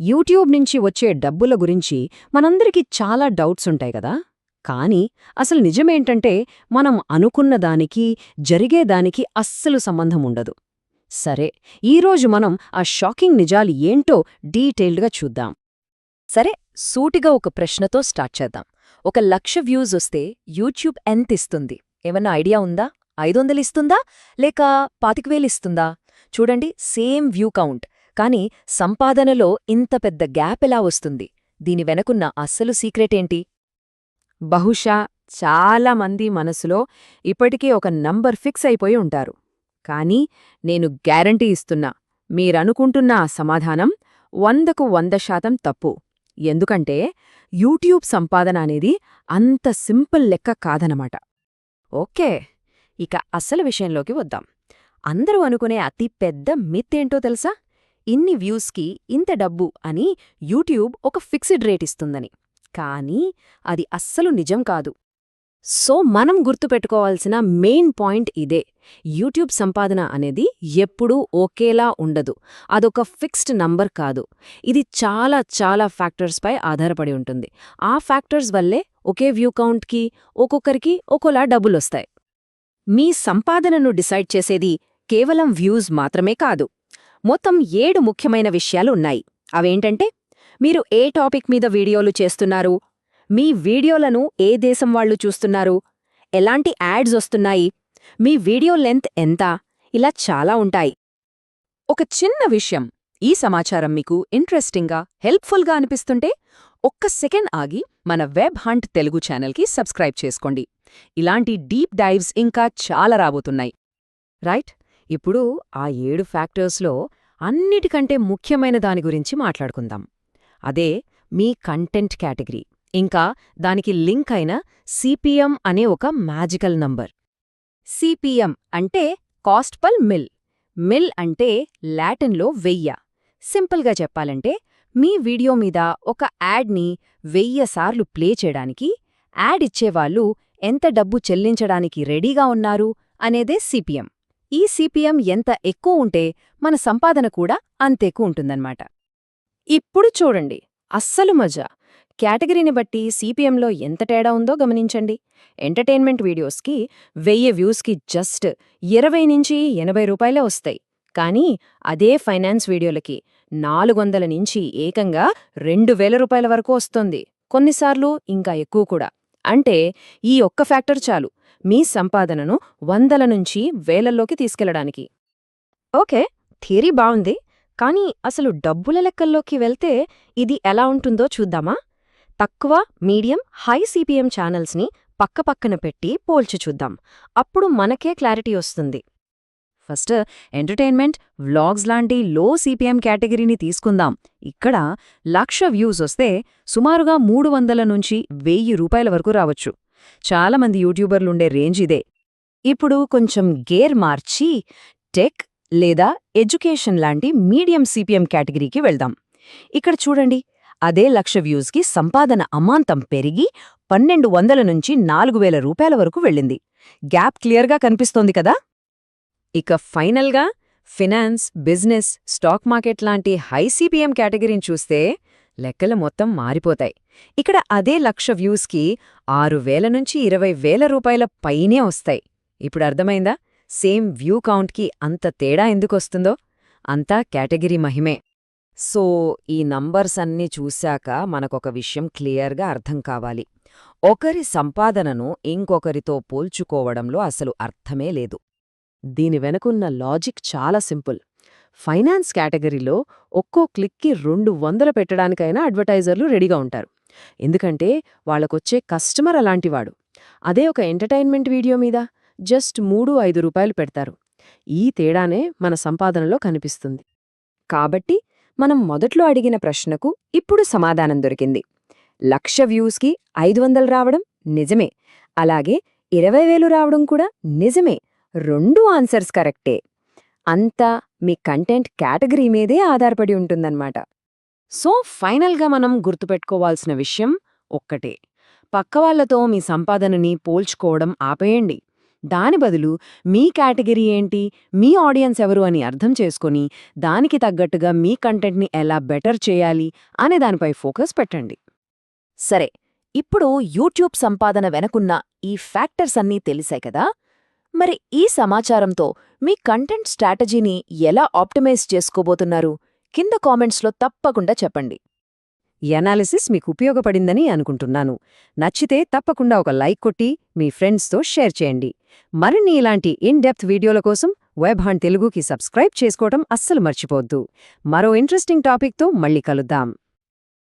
YouTube నుంచి వచ్చే డబ్బుల గురించి మనందరికీ చాలా డౌట్స్ ఉంటాయి కదా. కానీ అసలు నిజమేంటంటే మనం అనుకున్న దానికి జరిగేదానికి అస్సలు సంబంధం ఉండదు. సరే ఈరోజు మనం ఆ షాకింగ్ నిజాలు ఏంటో డీటెయిల్డ్గా చూద్దాం. సరే సూటిగా ఒక ప్రశ్నతో స్టార్ట్ చేద్దాం. ఒక లక్ష వ్యూస్ వస్తే యూట్యూబ్ ఎంత ఇస్తుంది? ఏమన్నా ఐడియా ఉందా? ఐదు ఇస్తుందా? లేక పాతికవేలిస్తుందా చూడండి సేమ్ వ్యూ కౌంట్. కానీ సంపాదనలో ఇంత పెద్ద గ్యాప్ ఎలా వస్తుంది? దీని వెనకున్న అస్సలు సీక్రెటేంటి బహుశా చాలా మంది మనసులో ఇప్పటికీ ఒక నంబర్ ఫిక్స్ అయిపోయి ఉంటారు. కానీ నేను గ్యారంటీ ఇస్తున్నా మీరనుకుంటున్న ఆ సమాధానం వందకు వంద శాతం తప్పు. ఎందుకంటే యూట్యూబ్ సంపాదన అనేది అంత సింపుల్ లెక్క కాదనమాట. ఓకే ఇక అసలు విషయంలోకి వద్దాం. అందరూ అనుకునే అతి పెద్ద మిత్ ఏంటో తెలుసా? ఇన్ని వ్యూస్కి ఇంత డబ్బు అని యూట్యూబ్ ఒక ఫిక్స్డ్ రేట్ ఇస్తుందని. కానీ అది అస్సలు నిజం కాదు. సో మనం గుర్తుపెట్టుకోవాల్సిన మెయిన్ పాయింట్ ఇదే. యూట్యూబ్ సంపాదన అనేది ఎప్పుడూ ఒకేలా ఉండదు. అదొక ఫిక్స్డ్ నంబర్ కాదు. ఇది చాలా చాలా ఫ్యాక్టర్స్పై ఆధారపడి ఉంటుంది. ఆ ఫ్యాక్టర్స్ వల్లే ఒకే వ్యూ కౌంట్కి ఒక్కొక్కరికి ఒక్కోలా డబ్బులొస్తాయి. మీ సంపాదనను డిసైడ్ చేసేది కేవలం వ్యూస్ మాత్రమే కాదు. మొత్తం ఏడు ముఖ్యమైన విషయాలు ఉన్నాయి. అవేంటంటే మీరు ఏ టాపిక్ మీద వీడియోలు చేస్తున్నారు? మీ వీడియోలను ఏ దేశం వాళ్ళు చూస్తున్నారు? ఎలాంటి యాడ్స్ వస్తున్నాయి? మీ వీడియో లెంత్ ఎంత? ఇలా చాలా ఉంటాయి. ఒక చిన్న విషయం ఈ సమాచారం మీకు ఇంట్రెస్టింగ్గా హెల్ప్ఫుల్గా అనిపిస్తుంటే ఒక్క సెకండ్ ఆగి మన వెబ్ హంట్ తెలుగు ఛానల్కి సబ్స్క్రైబ్ చేసుకోండి. ఇలాంటి డీప్ డైవ్స్ ఇంకా చాలా రాబోతున్నాయి. రైట్? ఇప్పుడు ఆ ఏడు ఫ్యాక్టర్స్లో అన్నిటికంటే ముఖ్యమైన దాని గురించి మాట్లాడుకుందాం. అదే మీ కంటెంట్ కేటగిరీ. ఇంకా దానికి లింక్ అయిన సిపిఎం అనే ఒక మ్యాజికల్ నంబర్. సిపిఎం అంటే కాస్ట్ పల్ మిల్. మిల్ అంటే లాటిన్లో వెయ్య. సింపుల్గా చెప్పాలంటే మీ వీడియో మీద ఒక యాడ్ని వెయ్య సార్లు ప్లే చేయడానికి యాడ్ ఇచ్చేవాళ్ళు ఎంత డబ్బు చెల్లించడానికి రెడీగా ఉన్నారు అనేదే సిపిఎం. ఈ సిపిఎం ఎంత ఎక్కువ ఉంటే మన సంపాదన కూడా అంతెక్కువ ఉంటుందన్నమాట. ఇప్పుడు చూడండి అస్సలు మజా. కేటగిరీని బట్టి సిపిఎంలో ఎంత తేడా ఉందో గమనించండి. ఎంటర్టైన్మెంట్ వీడియోస్కి వెయ్యి వ్యూస్కి జస్ట్ ఇరవై నుంచి ఎనభై రూపాయలే వస్తాయి. కానీ అదే ఫైనాన్స్ వీడియోలకి నాలుగొందల నుంచి ఏకంగా రెండు వేల రూపాయల వరకు వస్తుంది. కొన్నిసార్లు ఇంకా ఎక్కువ కూడా. అంటే ఈ ఒక్క ఫ్యాక్టర్ చాలు. మీ సంపాదనను వందల నుంచి వేలల్లోకి తీసుకెళ్ళడానికి. ఓకే థియరీ బావుంది. కానీ అసలు డబ్బుల లెక్కల్లోకి వెళ్తే ఇది ఎలా ఉంటుందో చూద్దామా? తక్కువ మీడియం హై సిపిఎం ఛానల్స్ని పక్కపక్కన పెట్టి పోల్చి చూద్దాం. అప్పుడు మనకే క్లారిటీ వస్తుంది. ఫస్ట్ ఎంటర్టైన్మెంట్ వ్లాగ్స్ లాంటి లో సిపిఎం కేటగిరీని తీసుకుందాం. ఇక్కడ లక్ష వ్యూస్ వస్తే సుమారుగా మూడు వందల నుంచి వెయ్యి రూపాయల వరకు రావచ్చు. చాలామంది యూట్యూబర్లుండే రేంజ్ ఇదే. ఇప్పుడు కొంచెం గేర్ మార్చి టెక్ లేదా ఎడ్యుకేషన్ లాంటి మీడియం సిపిఎం కేటగిరీకి వెళ్దాం. ఇక్కడ చూడండి అదే లక్ష వ్యూస్కి సంపాదన అమాంతం పెరిగి పన్నెండు వందల నుంచి నాలుగు వేల రూపాయల వరకు వెళ్ళింది. గ్యాప్ క్లియర్గా కనిపిస్తోంది కదా? ఇక ఫైనల్గా ఫినాన్స్ బిజినెస్ స్టాక్ మార్కెట్ లాంటి హై సిపిఎం కేటగిరీని చూస్తే లెక్కలు మొత్తం మారిపోతాయి. ఇక్కడ అదే లక్ష వ్యూస్కి ఆరు వేల నుంచి ఇరవై వేల రూపాయల పైనే వస్తాయి. ఇప్పుడు అర్థమైందా? సేమ్ వ్యూ కౌంట్కి అంత తేడా ఎందుకొస్తుందో అంతా కేటగిరీ మహిమే. సో ఈ నంబర్స్ అన్నీ చూశాక మనకొక విషయం క్లియర్గా అర్థం కావాలి. ఒకరి సంపాదనను ఇంకొకరితో పోల్చుకోవడంలో అసలు అర్థమే లేదు. దీని వెనకున్న లాజిక్ చాలా సింపుల్. ఫైనాన్స్ కేటగిరీలో ఒక్కో క్లిక్కి రెండు వందలు పెట్టడానికైనా అడ్వర్టైజర్లు రెడీగా ఉంటారు. ఎందుకంటే వాళ్ళకొచ్చే కస్టమర్ అలాంటివాడు. అదే ఒక ఎంటర్టైన్మెంట్ వీడియో మీద జస్ట్ మూడు ఐదు రూపాయలు పెడతారు. ఈ తేడానే మన సంపాదనలో కనిపిస్తుంది. కాబట్టి మనం మొదట్లో అడిగిన ప్రశ్నకు ఇప్పుడు సమాధానం దొరికింది. లక్ష వ్యూస్కి ఐదు వందలు రావడం నిజమే. అలాగే ఇరవై వేలు రావడం కూడా నిజమే. రెండు ఆన్సర్స్ కరెక్టే. అంతా మీ కంటెంట్ కేటగిరీ మీదే ఆధారపడి ఉంటుందన్నమాట. సో ఫైనల్గా మనం గుర్తుపెట్టుకోవాల్సిన విషయం ఒక్కటే. పక్కవాళ్ళతో మీ సంపాదనని పోల్చుకోవడం ఆపేయండి. దాని బదులు మీ కేటగిరీ ఏంటి మీ ఆడియన్స్ ఎవరు అని అర్థం చేసుకొని దానికి తగ్గట్టుగా మీ కంటెంట్ని ఎలా బెటర్ చేయాలి అనే దానిపై ఫోకస్ పెట్టండి. సరే ఇప్పుడు యూట్యూబ్ సంపాదన వెనకున్న ఈ ఫ్యాక్టర్స్ అన్నీ తెలిసాయి కదా? మరి ఈ సమాచారంతో మీ కంటెంట్ స్ట్రాటజీని ఎలా ఆప్టిమైజ్ చేసుకోబోతున్నారు? కింద కామెంట్స్లో తప్పకుండా చెప్పండి. ఈ అనాలిసిస్ మీకు ఉపయోగపడిందని అనుకుంటున్నాను. నచ్చితే తప్పకుండా ఒక లైక్ కొట్టి మీ ఫ్రెండ్స్తో షేర్ చేయండి. మరిన్ని ఇలాంటి ఇన్ డెప్త్ వీడియోల కోసం వెబ్ హండ్ తెలుగుకి సబ్స్క్రైబ్ చేసుకోవటం అస్సలు మర్చిపోవద్దు. మరో ఇంట్రెస్టింగ్ టాపిక్తో మళ్ళీ కలుద్దాం.